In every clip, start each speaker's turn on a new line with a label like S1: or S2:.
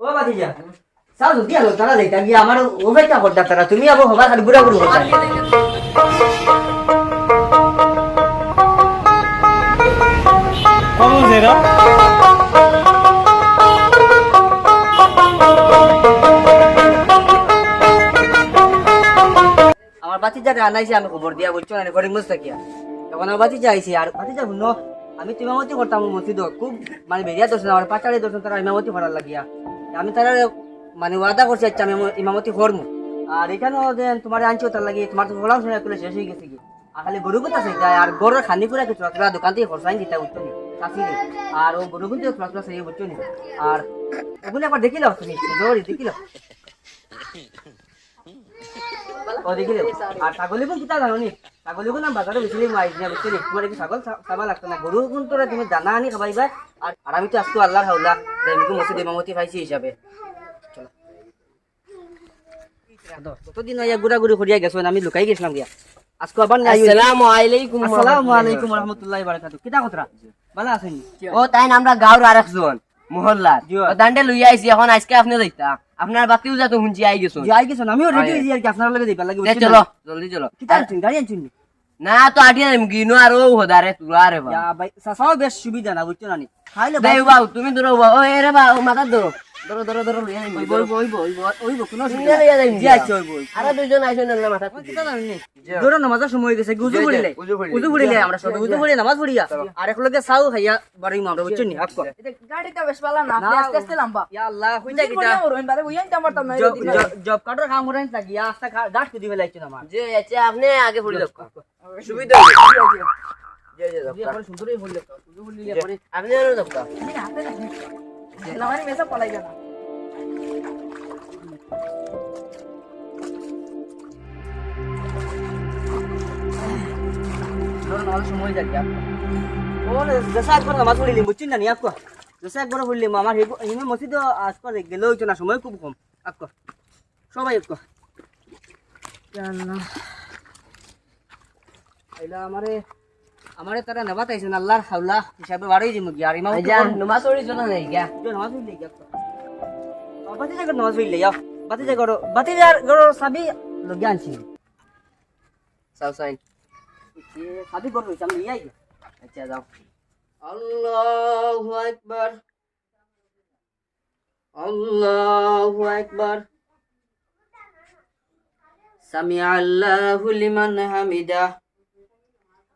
S1: ও বাতিজা চাও জলদি আলো তারা যাইতা গিয়া আমার করতা তারা তুমি আবো হবা খালি বুড়া বুড়ি করতা
S2: কমন সেরা
S1: আমার বাতিজারে আনাইছে আমি খবর দিয়া বুঝছ না গরিব মুস্তা কিয়া। তখন আমার বাতিজা আইছে আর বাতিজা শুনো আমি তো ইমামতি করতাম মসজিদ খুব মানে বেরিয়া দর্শন আমার পাচারে দর্শন তারা ইমামতি করার লাগিয়া। আমি তারা মানে ওয়াদা করছি আচ্ছা আমি ইমামতি করব। আর এখানেও যে তোমার আনছো তার লাগি, তোমার তো বলাম শুনে তুলে শেষ হয়ে গেছে কি? আর খালি গরু কথা সেইটা আর গরুর খানি পুরা কিছু তোরা দোকান থেকে খরচাই দিতা বুঝছ নি আর ও গরু কিন্তু তোরা তোরা সেই বুঝছ নি। আর ওগুলো একবার দেখিল তুমি জোরি দেখিল ও দেখিলে আর ছাগলি কোন কিতা জানো নি? ছাগলি কোন বাজারে বেচিলে মাই দিয়া বুঝলি তোমার কি ছাগল চা- লাগতো না? গরু কোন তোরা তুমি দানা আনি খাবাইবা আর আমি তো আজকে আল্লাহর হাওলা যে আমি মসজিদ ইমামতি পাইছি হিসাবে কতদিন আইয়া গুড়া গুড়ি করিয়া গেছো আমি লুকাই গেছিলাম গিয়া আজকে আবার নাই
S3: আসসালামু আলাইকুম
S1: আসসালামু আলাইকুম রহমতুল্লাহি বারাকাতু কিতা কথা ভালো আছেন
S3: ও তাই না আমরা গাঁর আরেকজন মহল্লার দান্ডে লইয়া আইছি এখন আজকে আপনি দেখতা আপনার বাতিও যা তো হুঁজি আই গেছো
S1: আই গেছো আমিও রেডি হইছি আর কি আপনার লগে দিবা লাগে
S3: চলো জলদি চলো।
S1: কিতা চিন গাড়ি আনছেন না?
S3: তো আটিয়া গিনো আর ও হদারে তুলা রে
S1: ভাই সাসাও বেশ সুবিধা না বুঝছ না? নি খাইলে
S3: ভাই বাবু তুমি দূর ও এরে বা মাথা ধরো ধরো ধরো ধরো লইয়া যাইম
S1: ওই বই বই বই ওই বই কোনো
S3: তুমি লইয়া যাইম
S1: জি আচ্ছা ওই বই
S3: আর দুইজন আইছো না মাথা
S1: জোরে নামাজের সময় হয়ে গেছে উজু পড়িলে উজু পড়িলে আমরা সবাই উজু পড়িলে নামাজ পড়িয়া আর এক লগে চাও খাইয়া বাড়ি মামরা বুঝছ নি আকো
S4: গাড়িটা বেশ পালা না আস্তে আস্তে লাম্বা
S1: ইয়া আল্লাহ হইতা
S4: দিন
S1: কিটা
S4: বারে বুঝাইতে আমার তো নাই
S1: জব কার্ডের কাম করেন কুদি আমার
S3: আচ্ছা আপনি আগে পড়ি সুবিধা
S1: সুন্দরই হইল
S3: আপনি আরও দাও
S4: লামানি মেসা পলাই গেল।
S1: জোরে নামাজের সময় যাক ও জেসা একবার নামাজ পড়িলি বুঝছেন না নি? আকো জেসা একবার পড়িলি আমার হিমে মসজিদ হইতো না সময় খুব কম। আকো সবাই আকো এলা আমারে। আমারে তারা নেবা তাইছেন আল্লাহর হাওলা হিসাবে বাড়াই দিমু গিয়া। আর ইমাম
S3: যা নামাজ পড়ি জন্য নাই
S1: গিয়া। জো নামাজ পড়ি আপা বাতি জাগর নামাজ পড়ি লিয়া বাতি জাগর বাতি জার জাগর সাবি লগিয়া আনছি।
S3: সাউ সাইন
S1: কি সাবি গর হইছে আমি ইয়াই
S3: আচ্ছা যাও। আল্লাহু আকবার। আল্লাহু আকবার। সামি আল্লাহু লিমান হামিদা।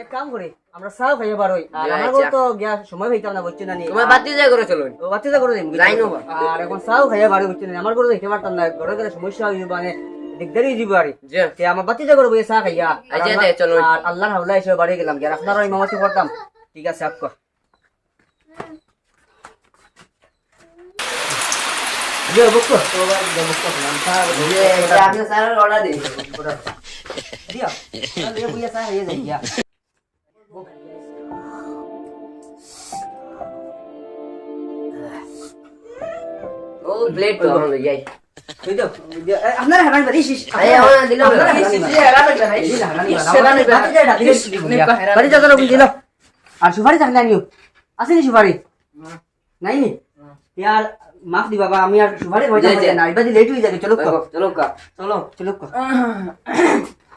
S1: এক কাম করে আমরা সাও খাইয়া পারই আর
S3: আচ্ছা।
S1: আমার তো গিয়া সময় হইতাম না বুঝছেন না নি?
S3: তোমার বাতি যায় করে চলো
S1: ও বাতি যা করে দিম
S3: যাই নো।
S1: আর এখন সাও খাইয়া পারি বুঝছেন না আমার করে দেখতে পারতাম না ঘরে গেলে সমস্যা হইব মানে দিগদারি হইব আর
S3: যে।
S1: তে আমার বাতি যা করে বইয়া চা খাইয়া
S3: আচ্ছা, দে, চলো।
S1: আর আল্লাহর হাওলা হিসেবে বাড়ি গেলাম গিয়া আপনারা ইমামতি করতাম। ঠিক আছে আপকো যে বুকো তো বাড়ি যা বুকো নাম তা
S3: যে আপনি স্যার অর্ডার দিন।
S1: দিয়া তাহলে বইয়া চা খাইয়া যাই গিয়া
S3: ও প্লেট তো হলো যাই
S1: এই তো আপনারা হারান বাড়ি শিশ
S3: আই এখন দিলো
S1: আপনারা
S3: ইস,
S1: হারান
S3: ইস,
S1: বাড়ি।
S3: ইস, হেরানো যায়, ইস, ইস, হেরানো যায়।
S1: বাড়ি যাওয়ার ওখানে দিল আর সুপারি থাকলে আনিও আছে নি সুপারি নাই নি ইয়ার মাফ দি বাবা আমি আর সুপারি হয়ে
S3: জি, জি।
S1: যাবে না এবার লেট হয়ে যাবে চলো
S3: চলো, চলো কা
S1: চলো চলো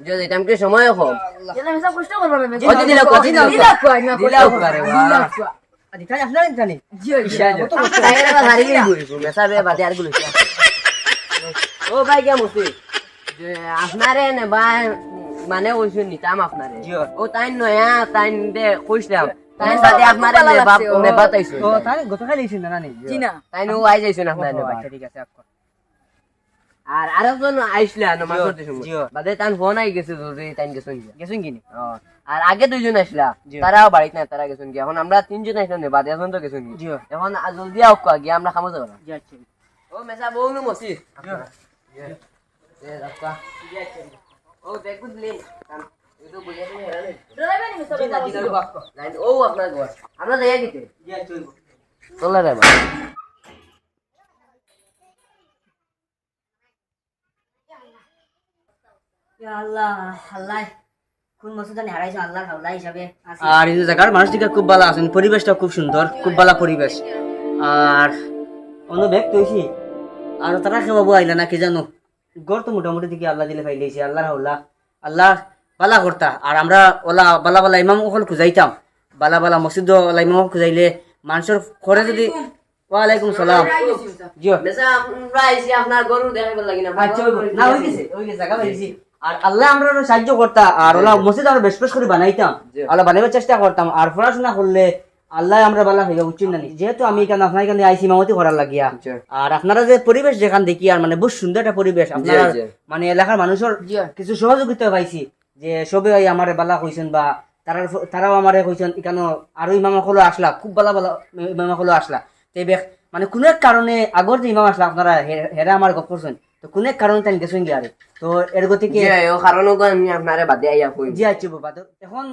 S3: যদি টাইমকে সময় কম
S4: এটা মেসা কষ্ট করবে না
S3: লাগ
S4: দিলাক কই না
S3: করে
S1: আদি আপনারা জানি
S4: জি
S3: হারি গই মেসা বে বাদে আর গুলি ও ভাই কে মুসি যে আপনারে নে ভাই মানে কইছুন নিতাম আপনারে। ও তাই নয়া তাই দে কইছিলাম। তাই বাদে আপনারে নে বাপ নে বাতাইছো
S1: ও তাই গতকাল না নানি?
S4: জি না।
S3: তাই নো আই যাইছো না আপনারে
S1: আচ্ছা ঠিক আছে
S3: আর আরেকজন আইসলা নমাজ পড়তে সময়। বাদে তান ফোন আই গেছে জরুরি তাই গেছেন
S1: গেছেন কিনি?
S3: আর আগে দুইজন আসলা। তারাও বাড়িতে নাই তারা গেছেন গিয়া। এখন আমরা তিনজন আসলাম নে বাদে এখন তো গেছেন। এখন জলদি আও কা গিয়া আমরা খামো যাব
S1: জি আচ্ছা
S3: ও মেসা বউ নো মসি ও দেখু দিলেন এটা বুঝে দিলে হেরা নেই।
S4: ডরাইবে নি মেসা
S3: লাইন ও আপনার ঘর আমরা
S1: জি আচ্ছা
S3: চলে রে বা
S2: ইয়া আল্লাহ আল্লাহ কোন মসজিদ জানি হারাইছো আল্লাহর হাওলা হিসাবে।
S1: আর এই জায়গার মানুষ দিকে খুব ভালো আছেন পরিবেশটা খুব সুন্দর খুব ভালো পরিবেশ। আর অন্য ব্যাগ তৈছি আর তারা কে বাবু আইলা না কি জানো? গড় তো মোটামুটি দিকে আল্লাহ দিলে ফাইলেছি আল্লাহর হাওলা। আল্লাহ বালা করতা। আর আমরা ওলা বালা বালা ইমাম অকল খুঁজাইতাম। বালা বালা মসজিদ ওলা ইমাম খুঁজাইলে মানুষের ঘরে যদি ওয়ালাইকুম সালাম। জিও
S3: আপনার গরু দেখাইবার লাগি না।
S1: আচ্ছা না গেছে গেছে আর আল্লাহ আমরা সাহায্য করতা আর ওলা মসজিদ আমরা বেশ বেশ করে বানাইতাম আল্লাহ বানাইবার চেষ্টা করতাম আর পড়াশোনা করলে আল্লাহ আমরা বালা হইয়া উচিত না। যেহেতু আমি এখানে আপনার এখানে আইসি মামতি করার লাগিয়া। আর আপনারা যে পরিবেশ যেখান দেখি আর মানে বহু সুন্দর একটা পরিবেশ আপনার মানে এলাকার মানুষের কিছু সহযোগিতা পাইছি যে সবে আমার বালা কইছেন বা তারার ফ- তারাও আমারে কইছেন এখানে আরও ইমাম হলো আসলা খুব বালা বালা ইমাম হলো আসলা। তে মানে কোন এক কারণে আগর যে ইমাম আসলা আপনারা হেরা আমার গপ করছেন তো কোন কারণে তাই গেছেন গিয়ে তো এর গতিকে
S3: জি ও কারণ আমি আপনারে বাদে আইয়া কই
S1: জি আচ্ছা বাবা তো এখন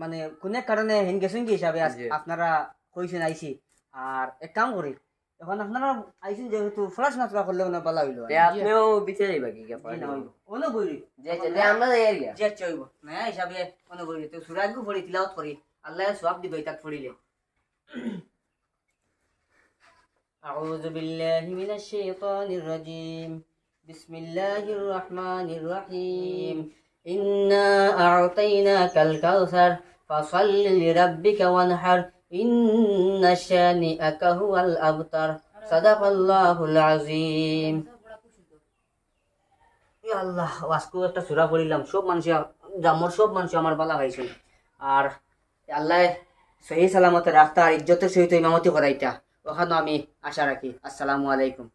S1: মানে কোন কারণে হেন গেছেন কি হিসাবে। আপনারা কইছেন আইছি? আর এক কাম করি এখন আপনারা আইছেন যেহেতু পড়াশোনা তোরা করলে মানে ভালো হইল
S3: আপনিও পিছে যাইবা কি কে
S1: না হইব অন্য বইরি
S3: যে যে আমরা যাই গিয়া
S1: যে চইব না হিসাবে অন্য বইরি তো সুরাজগু পড়ি তিলাওয়াত করি আল্লাহ সওয়াব দিবে তাক পড়িলে أعوذ بالله من الشيطان الرجيم بسم الله الرحمن الرحيم إنا أعطيناك الكوثر فصل لربك وانحر إن شانئك هو الأبتر صدق الله العظيم ইয়া আল্লাহ আজকেও একটা সুরা পড়িলাম সব মানুষ গ্রামের সব মানুষ আমার বালা হয়েছেন আর আল্লাহ সহি সালামতে রাখতা আর ইজ্জতের সহিত ইমামতি করাইতা ওখানে আমি আশা রাখি। আসসালামু আলাইকুম।